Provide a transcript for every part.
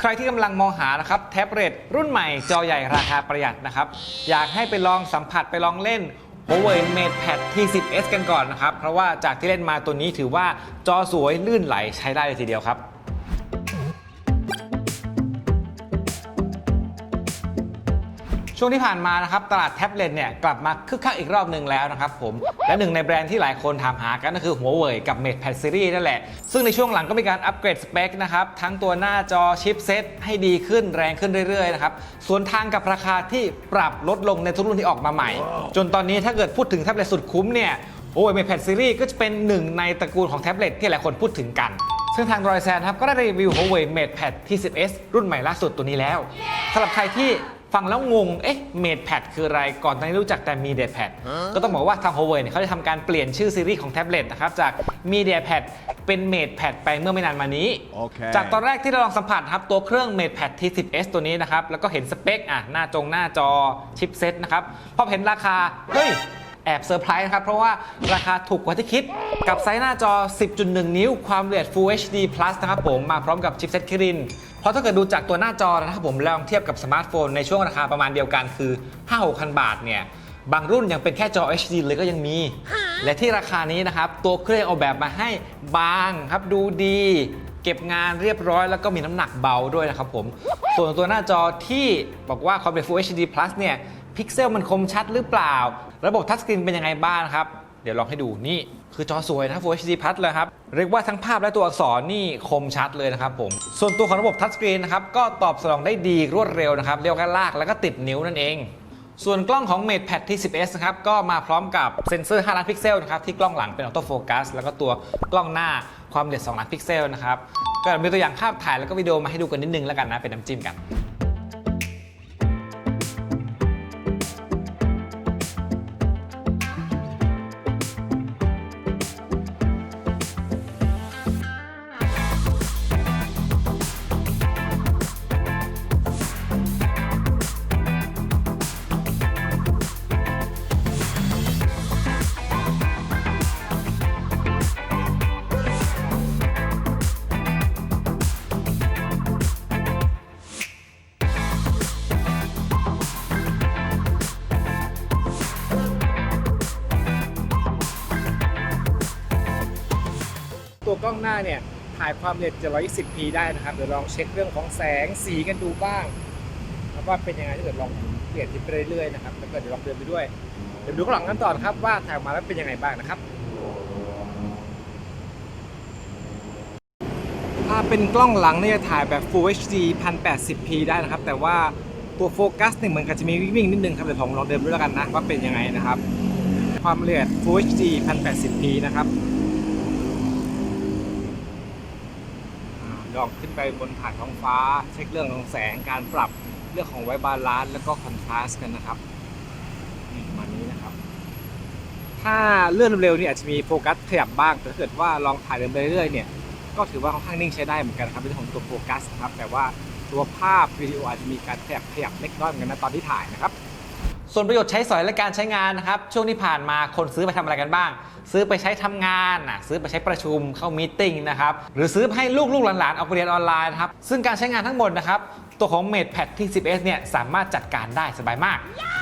ใครที่กำลังมองหานะครับแท็บเล็ตรุ่นใหม่จอใหญ่ราคาประหยัดนะครับ อยากให้ไปลองสัมผัสไปลองเล่น Huawei MatePad T10s กันก่อนนะครับ เพราะว่าจากที่เล่นมาตัวนี้ถือว่าจอสวยลื่นไหลใช้ได้เลยทีเดียวครับ ช่วงที่ผ่านมานะครับตลาดแท็บเล็ตเนี่ยกลับมาคึกคักอีกรอบหนึ่งแล้วนะครับผม และหนึ่งในแบรนด์ที่หลายคนถามหากันก็คือ Huawei กับ MatePad Series นั่นแหละ ซึ่งในช่วงหลังก็มีการอัปเกรดสเปคนะครับ ทั้งตัวหน้าจอชิปเซตให้ดีขึ้นแรงขึ้นเรื่อยๆนะครับส่วนทางกับราคาที่ปรับลดลงในทุกรุ่นที่ออกมาใหม่ จนตอนนี้ถ้าเกิดพูดถึงแท็บเล็ตสุดคุ้มเนี่ย Huawei MatePad Series ก็จะเป็นหนึ่งในตระกูลของแท็บเล็ตที่หลายคนพูดถึงกันซึ่งทางรอยแซนครับก็ได้รีวิว Huawei MatePad T10s รุ่นใหม่ล่าสุดตัวนี้แล้วสำหรับใครที่ ฟังแล้วงง เอ๊ะ MatePad คืออะไร ก่อนหน้านี้รู้จักแต่ MediaPad ก็ต้องบอกว่าทาง Huawei เนี่ยเขาได้ทำการเปลี่ยนชื่อซีรีส์ของแท็บเล็ตนะครับจาก MediaPad เป็น MatePad ไปเมื่อไม่นานมานี้โอเคจากตอนแรกที่เราลองสัมผัสครับตัวเครื่อง MatePad T10s ตัวนี้นะครับ แล้วก็เห็นสเปคอะหน้าจงหน้าจอชิปเซ็ตนะครับ พอเห็นราคา เฮ้ย แอบเซอร์ไพรส์นะครับ เพราะว่าราคาถูกกว่าที่คิด กับไซส์หน้าจอ 10.1 นิ้ว ความละเอียด Full HD Plus นะครับผมมาพร้อมกับชิปเซ็ตคิรินเพราะถ้าเกิดดูจากตัวหน้าจอนะครับผมลองเทียบกับสมาร์ทโฟนในช่วงราคาประมาณเดียวกันคือ 5-6,000 บาทเนี่ยบางรุ่นยังเป็นแค่จอ HD เลยก็ยังมี และที่ราคานี้นะครับ ตัวเครื่องออกแบบมาให้บางครับดูดี เก็บงานเรียบร้อยแล้วก็มีน้ำหนักเบาด้วยนะครับผม ส่วนตัวหน้าจอที่บอกว่าความเป็น Full HD Plus เนี่ย พิกเซลมันคมชัดหรือเปล่า ระบบทัชสกรีนเป็นยังไงบ้างครับ เดี๋ยวลองให้ดูนี่คือจอสวยนะ Full HD Plus เลยครับ เรียกว่าทั้งภาพและตัวอักษรนี่คมชัดเลยนะครับผม ส่วนตัวของระบบทัชสกรีนนะครับ ก็ตอบสนองได้ดีรวดเร็วนะครับ เรียกว่าลากแล้วก็ติดนิ้วนั่นเอง ส่วนกล้องของ MatePad T10s นะครับ ก็มาพร้อมกับเซ็นเซอร์5ล้านพิกเซลนะครับที่กล้องหลังเป็นออโต้โฟกัสแล้วก็ตัวกล้องหน้าความละเอียด2ล้านพิกเซลนะครับก็มีตัวอย่างภาพถ่ายแล้วก็วิดีโอมาให้ดูกันนิดนึงแล้วกันนะเป็นน้ำจิ้มกัน หน้าเนี่ยถ่ายความละเอียด 720p ได้นะครับ เดี๋ยวลองเช็คเรื่องของแสงสีกันดูบ้างแล้วว่าเป็นยังไงถ้าเกิดลองเปลี่ยนทิศไปเรื่อยๆนะครับแล้วก็เดี๋ยวลองเดินไปด้วย เดี๋ยวดูข้างหลังกันต่อนะครับว่าถ่ายมาแล้วเป็นยังไงบ้างนะครับถ้าเป็นกล้องหลังเนี่ยจะถ่ายแบบ Full HD 1080p ได้นะครับ แต่ว่าตัวโฟกัสเนี่ยเหมือนกับจะมีวิ่งๆนิดนึงครับเดี๋ยวผมลองเดินด้วยแล้วกันนะว่าเป็นยังไงนะครับ ความละเอียด Full HD 1080p นะครับอ่า ลองขึ้นไปบนฐานท้องฟ้า เช็คเรื่องของแสงการปรับเรื่องของไวบาลานซ์แล้วก็คอนทราสต์กันนะครับนี่ประมาณนี้นะครับ ถ้าเลื่อนเร็วๆนี่อาจจะมีโฟกัสขยับบ้างแต่ถ้าเกิดว่าลองถ่ายเดินไปเรื่อยๆเนี่ยก็ถือว่าค่อนข้างนิ่งใช้ได้เหมือนกันนะครับในเรื่องของตัวโฟกัสนะครับแต่ว่าตัวภาพวิดีโออาจจะมีการขยับขยับเล็กน้อยเหมือนกันนะตอนที่ถ่ายนะครับ ส่วนประโยชน์ใช้สอยและการใช้งานนะครับ ช่วงที่ผ่านมาคนซื้อไปทำอะไรกันบ้าง ซื้อไปใช้ทำงานนะซื้อไปใช้ประชุมเข้ามีติ้งนะครับหรือซื้อให้ลูกลูกๆหลานๆเอาไปเรียนออนไลน์นะครับซึ่งการใช้งานทั้งหมดนะครับ ตัวของ MatePad T10s เนี่ยสามารถจัดการได้สบายมาก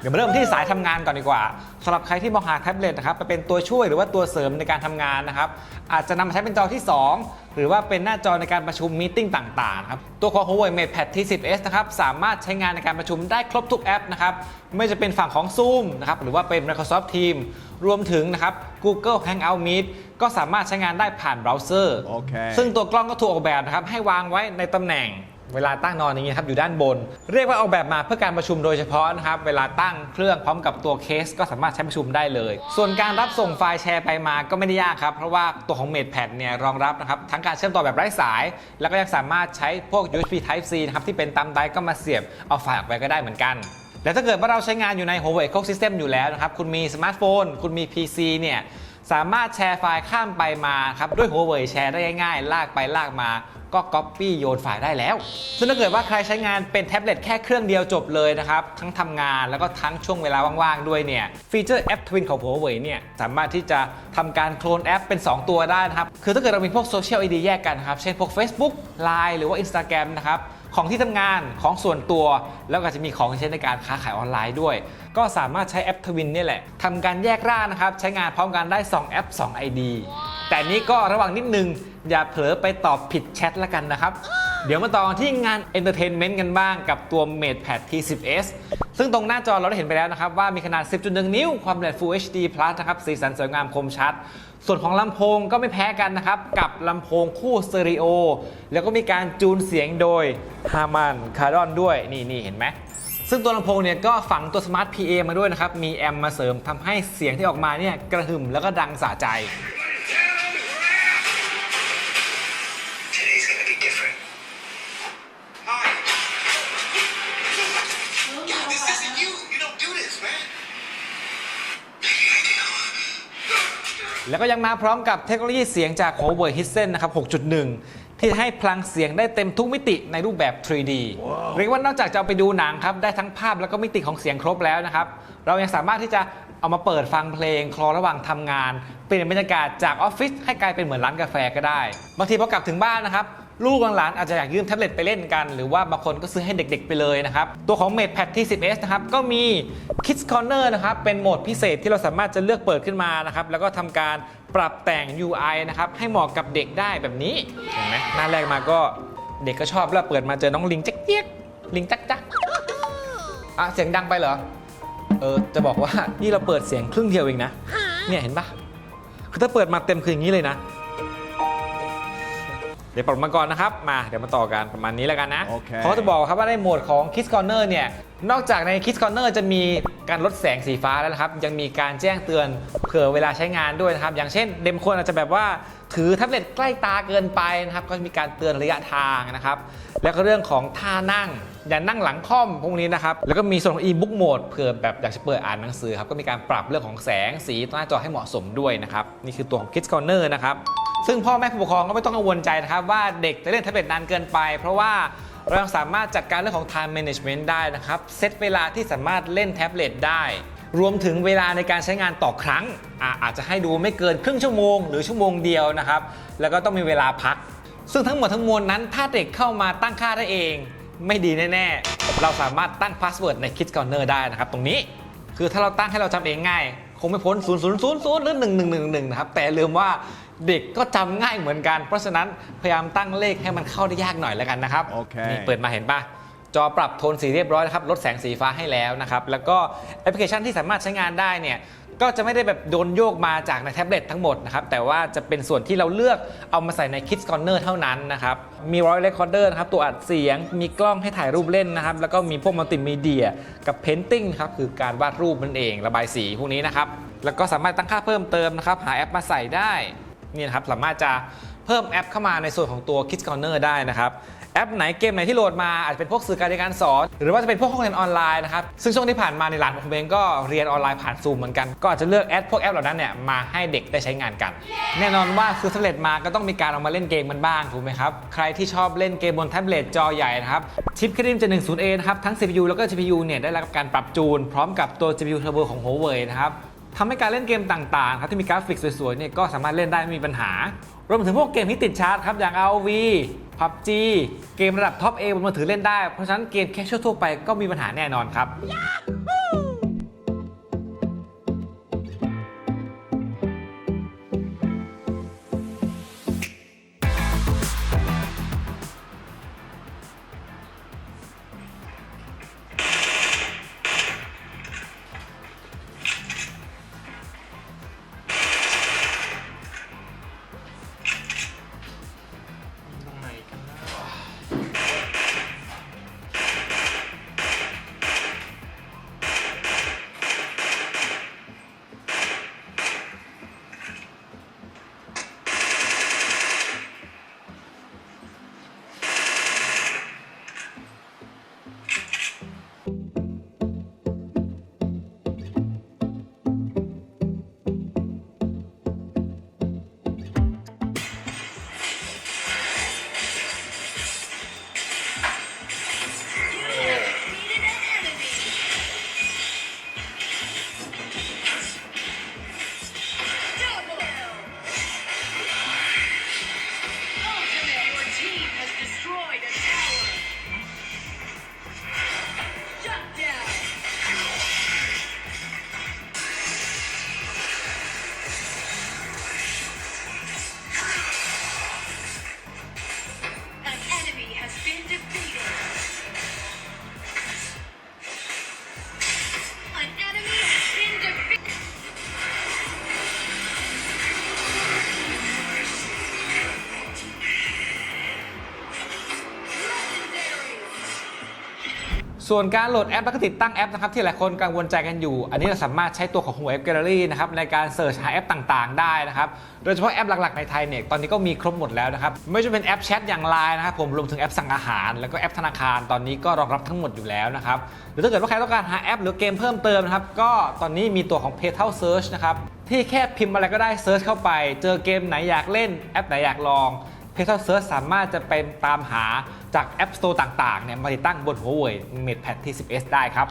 เดี๋ยวมาเริ่มที่สายทำงานก่อนดีกว่าสำหรับใครที่มองหาแท็บเล็ตนะครับไปเป็นตัวช่วยหรือว่าตัวเสริมในการทำงานนะครับอาจจะนำมาใช้เป็นจอที่ 2 หรือว่าเป็นหน้าจอในการประชุมมีตติ้งต่างๆครับตัวของ Huawei MatePad T10s นะครับสามารถใช้งานในการประชุมได้ครบทุกแอปนะครับไม่ว่าจะเป็นฝั่งของ Zoom นะครับหรือว่าเป็น Microsoft Teams รวมถึงนะครับ Google Hangout Meet ก็สามารถใช้งานได้ผ่านเบราว์เซอร์โอเคซึ่งตัวกล้องก็ถูกออกแบบนะครับให้วางไว้ในตำแหน่ง เวลาตั้งนอนอย่างนี้ครับอยู่ด้านบน เรียกว่าออกแบบมาเพื่อการประชุมโดยเฉพาะนะครับเวลาตั้งเครื่องพร้อมกับตัวเคส ก็สามารถใช้ประชุมได้เลย ส่วนการรับส่งไฟล์แชร์ไปมาก็ไม่ได้ยากครับเพราะว่าตัวของ MatePad เนี่ยรองรับนะครับทั้งการเชื่อมต่อแบบไร้สาย แล้วก็ยังสามารถใช้พวก USB Type C นะครับที่เป็นตัมไดก็มาเสียบเอาไฟล์ออกไปก็ได้เหมือนกันและถ้าเกิดว่าเราใช้งานอยู่ใน Huawei Ecosystem อยู่แล้วนะครับคุณมีสมาร์ทโฟน คุณมี PC เนี่ย สามารถแชร์ไฟล์ข้ามไปมาครับด้วย Huawei แชร์ได้ง่ายๆ ลากไปลากมาก็ Copy โยนไฟล์ได้แล้ว ซึ่งถ้าเกิดว่าใครใช้งานเป็นแท็บเล็ตแค่เครื่องเดียวจบเลยนะครับ ทั้งทำงานแล้วก็ทั้งช่วงเวลาว่างๆ ด้วยเนี่ย ฟีเจอร์แอป Twin ของ Huawei เนี่ย สามารถที่จะทำการโคลนแอปเป็น 2 ตัวได้นะครับ คือถ้าเกิดเรามีพวกโซเชียล ID แยกกันครับ เช่นพวก Facebook Line หรือว่า Instagram นะครับ ของที่ทำงานของส่วนตัว แล้วก็จะมีของใช้ในการค้าขายออนไลน์ด้วย ก็สามารถใช้แอปทวินนี่แหละทำการแยกร่างนะครับ ใช้งานพร้อมกันได้ 2 แอป 2 ID แต่นี้ก็ระวังนิดนึง อย่าเผลอไปตอบผิดแชทละกันนะครับ เดี๋ยวมาต่อที่งาน Entertainment กันบ้างกับตัว MatePad T10s ซึ่งตรงหน้าจอเราได้เห็นไปแล้วนะครับ ว่ามีขนาด 10.1 นิ้ว ความละเอียด Full HD Plus นะครับ สีสันสวยงามคมชัด ส่วนของลำโพงก็ไม่แพ้กันนะครับ กับลำโพงคู่สเตอริโอ แล้วก็มีการจูนเสียงโดย Harman Kardon ด้วย นี่นี่เห็นไหมซึ่งตัวลำโพงเนี่ยก็ฝังตัวสมาร์ท PA มาด้วยนะครับ มีแอมมาเสริมทำให้เสียงที่ออกมาเนี่ยกระหึ่มแล้วก็ดังสะใจ แล้วก็ยังมาพร้อมกับเทคโนโลยีเสียงจาก Huawei Hisense นะครับ 6.1 ที่ให้พลังเสียงได้เต็มทุกมิติในรูปแบบ 3D เรียกว่านอกจากจะเอาไปดูหนังครับ ได้ทั้งภาพแล้วก็มิติของเสียงครบแล้วนะครับ เรายังสามารถที่จะเอามาเปิดฟังเพลงคลอระหว่างทำงาน เปลี่ยนบรรยากาศจากออฟฟิศให้กลายเป็นเหมือนร้านกาแฟก็ได้ บางทีพอกลับถึงบ้านนะครับ ลูกหลานอาจจะอยากยืมแท็บเล็ตไปเล่นกัน หรือว่าบางคนก็ซื้อให้เด็กๆไปเลยนะครับ ตัวของ MatePad T10s นะครับ ก็มี Kids Corner นะครับ เป็นโหมดพิเศษที่เราสามารถจะเลือกเปิดขึ้นมานะครับ แล้วก็ทำการปรับแต่ง UI นะครับ ให้เหมาะกับเด็กได้แบบนี้ เห็นไหมหน้าแรกมาก็เด็กก็ชอบแล้วเปิดมาเจอน้องลิงเจ๊กเจ๊กลิงจักจักอะเสียงดังไปเหรอ เออจะบอกว่านี่เราเปิดเสียงครึ่งเดียวเองนะ เนี่ยเห็นปะคือถ้าเปิดมาเต็มคืออย่างนี้เลยนะ เดี๋ยวปรับมาก่อนนะครับ มาเดี๋ยวมาต่อกันประมาณนี้แล้วกันนะโอเค เขาจะบอกครับว่าในโหมดของ Kids Corner เนี่ย นอกจากใน Kids Corner จะมีการลดแสงสีฟ้าแล้วนะครับ ยังมีการแจ้งเตือนเผื่อเวลาใช้งานด้วยนะครับ อย่างเช่นเด็กคนอาจจะแบบว่าถือแท็บเล็ตใกล้ตาเกินไปนะครับ ก็มีการเตือนระยะทางนะครับ แล้วก็เรื่องของท่านั่ง อย่านั่งหลังค่อมพวกนี้นะครับ แล้วก็มีส่วนของ e-book mode เผื่อแบบอยากจะเปิดอ่านหนังสือครับ ก็มีการปรับเรื่องของแสงสีหน้าจอให้เหมาะสมด้วยนะครับ นี่คือตัวของ Kids Corner นะครับ ซึ่งพ่อแม่ผู้ปกครองก็ไม่ต้องกังวลใจนะครับว่าเด็กจะเล่นแท็บเล็ตนานเกินไป เพราะว่าเรายังสามารถจัดการเรื่องของ time management ได้นะครับเซตเวลาที่สามารถเล่นแท็บเล็ตได้ รวมถึงเวลาในการใช้งานต่อครั้งอะอาจจะให้ดูไม่เกินครึ่งชั่วโมงหรือชั่วโมงเดียวนะครับแล้วก็ต้องมีเวลาพัก ซึ่งทั้งหมดทั้งมวลนั้น ถ้าเด็กเข้ามาตั้งค่าได้เอง ไม่ดีแน่ๆ เราสามารถตั้งพาสเวิร์ดใน Kids Corner ได้นะครับตรงนี้คือถ้าเราตั้งให้เราจำเองง่าย คงไม่พ้น 0 0 0 0หรือ1 1 1 1นะครับแต่ลืมว่า เด็กก็จำง่ายเหมือนกัน เพราะฉะนั้นพยายามตั้งเลขให้มันเข้าได้ยากหน่อยแล้วกันนะครับโอเคนี่เปิดมาเห็นปะจอปรับโทนสีเรียบร้อยนะครับลดแสงสีฟ้าให้แล้วนะครับแล้วก็แอปพลิเคชันที่สามารถใช้งานได้เนี่ยก็จะไม่ได้แบบโดนโยกมาจากในแท็บเล็ตทั้งหมดนะครับแต่ว่าจะเป็นส่วนที่เราเลือกเอามาใส่ใน Kids Corner เท่านั้นนะครับมี Voice Recorder นะครับตัวอัดเสียง มีกล้องให้ถ่ายรูปเล่นนะครับแล้วก็มีพวกมัลติมีเดียกับ Painting นะครับคือการวาดรูปนั่นเอง ระบายสีพวกนี้นะครับแล้วก็สามารถตั้งค่าเพิ่มเติมนะครับหาแอปมาใส่ได้ นี่นะครับสามารถจะเพิ่มแอปเข้ามาในส่วนของตัว Kids Corner ได้นะครับแอปไหนเกมไหนที่โหลดมาอาจจะเป็นพวกสื่อการเรียนการสอน หรือว่าจะเป็นพวกห้องเรียนออนไลน์นะครับซึ่งช่วงที่ผ่านมาในหลานของผมเองก็เรียนออนไลน์ผ่านซูมเหมือนกัน ก็อาจจะเลือกแอปพวกแอปเหล่านั้นเนี่ยมาให้เด็กได้ใช้งานกัน แน่นอนว่าซื้อแท็บเล็ตมาก็ต้องมีการเอามาเล่นเกมมันบ้างถูกไหมครับใครที่ชอบเล่นเกมบนแท็บเล็ตจอใหญ่นะครับชิปครีมจะ 10A นะครับทั้ง CPU แล้วก็ GPU เนี่ยได้รับการปรับจูน พร้อมกับตัว GPU Turbo ของ Huawei นะครับ ทำให้การเล่นเกมต่างๆครับที่มีกราฟิกสวยๆเนี่ยก็สามารถเล่นได้ไม่มีปัญหารวมถึงพวกเกมที่ติดชาร์จครับอย่าง ROV PUBG เกมระดับท็อป A บนมือถือเล่นได้ เพราะฉะนั้นเกมแคชชวลทั่วไปก็มีปัญหาแน่นอนครับ ส่วนการโหลดแอปแล้วก็ติดตั้งแอปนะครับที่หลายคนกังวลใจกันอยู่ อันนี้เราสามารถใช้ตัวของหัวแอปแกลเลอรี่นะครับในการเสิร์ชหาแอปต่างๆ ได้นะครับ โดยเฉพาะแอปหลักๆ ในไทยเนี่ยตอนนี้ก็มีครบหมดแล้วนะครับ ไม่ว่าจะเป็นแอปแชทอย่างไลน์นะครับผมรวมถึงแอปสั่งอาหาร แล้วก็แอปธนาคารตอนนี้ก็รองรับทั้งหมดอยู่แล้วนะครับหรือถ้าเกิดว่าใครต้องการหาแอปหรือเกมเพิ่มเติมนะครับก็ตอนนี้มีตัวของ p a y t a l Search นะครับที่แค่พิมพ์อะไรก็ได้เซิร์ชเข้าไป เจอเกมไหนอยากเล่นแอปไหนอยากลอง p a y t a l Search สามารถจะไปตามหาจาก App Store ต่างๆเนี่ยมาติดตั้งบนหัวเว่ย MatePad T10s ได้ครับ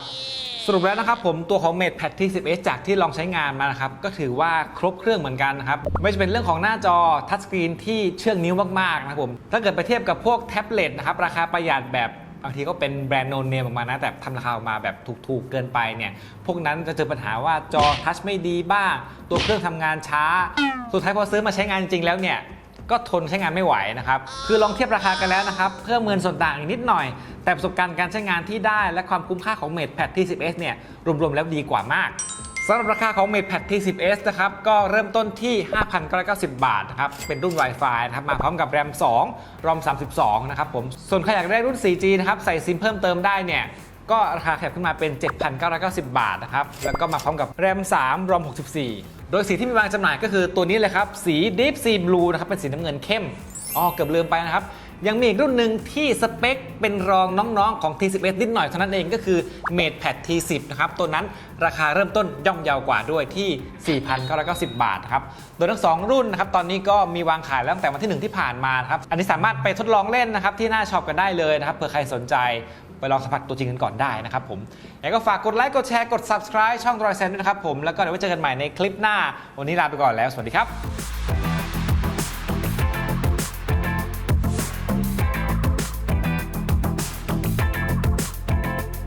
สรุปแล้วนะครับผมตัวของ MatePad T10s จากที่ลองใช้งานมานะครับก็ถือว่าครบเครื่องเหมือนกันนะครับไม่ว่เป็นเรื่องของหน้าจอทัชสกรีนที่เชื่องนิ้วมากๆนะครับผมถ้าเกิดไปเทียบกับพวกแท็บเล็ตนะครับราคาประหยัดแบบบางทีก็เป็นแบรนด์โนนเนมออกมานะ แต่ทำราคาออกมาแบบถูกๆเกินไปเนี่ยพวกนั้นจะเจอปัญหาว่าจอทัชไม่ดีบ้าง ตัวเครื่องทำงานช้า สุดท้ายพอซื้อมาใช้งานจริงๆแล้วเนี่ย ก็ทนใช้งานไม่ไหวนะครับคือลองเทียบราคากันแล้วนะครับเพิ่มเงินส่วนต่างอีกนิดหน่อย แต่ประสบการณ์การใช้งานที่ได้และความคุ้มค่าของ MatePad T10s เนี่ยรวมๆแล้วดีกว่ามากสำหรับราคาของ MatePad T10s นะครับก็เริ่มต้นที่ 5,990 บาทนะครับเป็นรุ่น Wi-Fi นะครับมาพร้อมกับ RAM 2 ROM 32 นะครับผมส่วนใครอยากได้รุ่น 4G นะครับใส่ซิมเพิ่มเติมได้เนี่ยก็ราคาขยับขึ้นมาเป็น 7,990 บาทนะครับแล้วก็มาพร้อมกับ RAM 3 ROM 64 โดยสีที่มีวางจำหน่ายก็คือตัวนี้เลยครับ สี Deep Sea Blue นะครับ เป็นสีน้ำเงินเข้มอ๋อเกือบลืมไปนะครับ ยังมีอีกรุ่นหนึ่งที่สเปคเป็นรองน้องๆของ T11 นิดหน่อยเท่านั้นเองก็คือ MatePad T10 นะครับ ตัวนั้นราคาเริ่มต้นย่อมเยาวกว่าด้วยที่ 4,990 บาทครับ โดยทั้งสองรุ่นนะครับ ตอนนี้ก็มีวางขายแล้วตั้งแต่วันที่ 1 ที่ผ่านมาครับ อันนี้สามารถไปทดลองเล่นนะครับที่หน้าช็อปกันได้เลยนะครับเผื่อใครสนใจ ไปลองสัมผัสตัวจริงกันก่อนได้นะครับผมยังไงก็ฝากกดไลค์ กดแชร์ กด subscribe ช่องรอยแซนด้วยนะครับผม แล้วก็เดี๋ยวไว้เจอกันใหม่ในคลิปหน้า วันนี้ลาไปก่อนแล้ว สวัสดีครับ